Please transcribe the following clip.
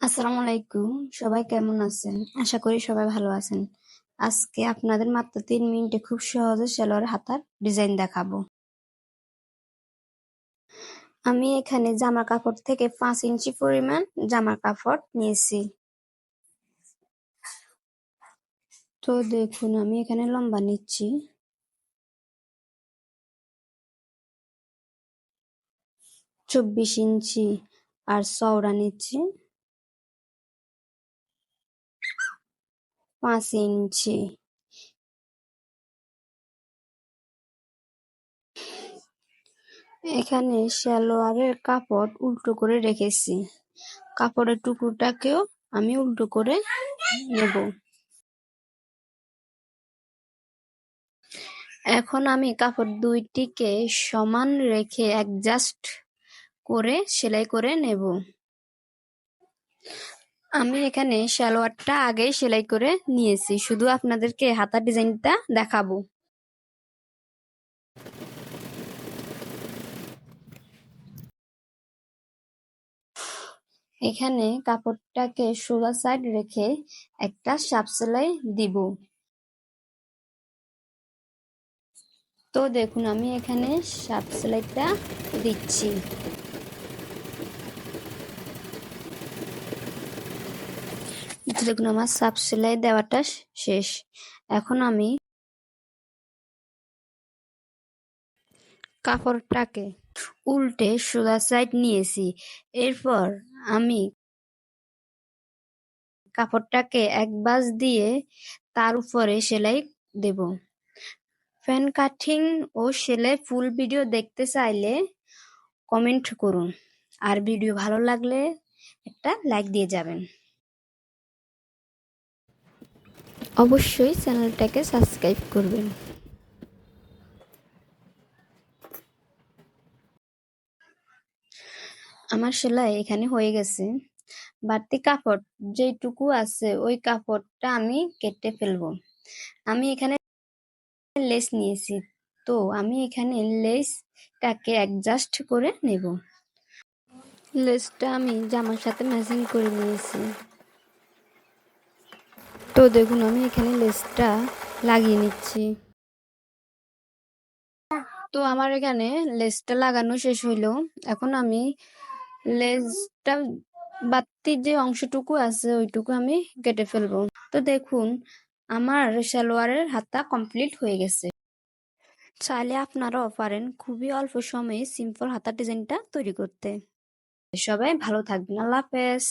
আসসালামু আলাইকুম সবাই কেমন আছেন? আশা করি সবাই ভালো আছেন। আজকে আপনাদের মাত্র তিন মিনিটে খুব সহজে সেলোয়ার হাতার ডিজাইন দেখাবো। আমি এখানে জামা কাপড় থেকে পাঁচ ইঞ্চি পরিমাণ জামা কাপড় নিয়েছি। তো দেখুন, আমি এখানে লম্বা নিচ্ছি। চব্বিশ ইঞ্চি আর চওড়া নিচ্ছি। পাঁচ ইঞ্চি। এখানে সালোয়ারের কাপড় উল্টো করে রেখেছি। কাপড়ের টুকরোটাকেও আমি উল্টো করে নেব। এখন আমি কাপড় দুইটিকে সমান রেখে অ্যাডজাস্ট করে, সেলাই করে নেব। আমি এখানে সালোয়ারটা আগেই সেলাই করে নিয়েছি। শুধু আপনাদেরকে হাতার ডিজাইনটা দেখাবো। এখানে কাপড়টাকে সোজা সাইড রেখে একটা সাপ সেলাই দিব। তো দেখুন, আমি এখানে সাপ সেলাইটা দিচ্ছি। দেখুন আমার সাপ সেলাই দেওয়াটা শেষ। এখন আমি কাপড়টাকে উল্টে সোজা সাইড নিয়েছি। এরপর আমি কাপড়টাকে এক বাস দিয়ে তার উপরে সেলাই দেব। ফ্যান কাটিং ও সেলাই ফুল ভিডিও দেখতে চাইলে কমেন্ট করুন। আর ভিডিও ভালো লাগলে একটা লাইক দিয়ে যাবেন। অবশ্যই চ্যানেলটাকে সাবস্ক্রাইব করবেন। আমার সেলাই এখানে হয়ে গেছে। বাড়তি কাপড় যেটুকু আছে ওই কাপড়টা আমি কেটে ফেলব। আমি এখানে লেস নিয়েছি তো আমি এখানে লেসটাকে অ্যাডজাস্ট করে নেব। লেসটা আমি জামার সাথে ম্যাচিং করে নিয়েছি। তো দেখুন, আমি এখানে লেসটা লাগিয়ে নিচ্ছি। তো আমার এখানে লেসটা লাগানো শেষ হইল। এখন আমি লেজটা বাড়তি যে অংশটুকু আছে, ওইটুকু আমি কেটে ফেলব। তো দেখুন, আমার সালোয়ারের হাতটা কমপ্লিট হয়ে গেছে। চাইলে আপনারাও পারেন খুবই অল্প সময়ে সিম্পল হাতার ডিজাইনটা তৈরি করতে। সবাই ভালো থাকবেন। আল্লাহ হাফেজ।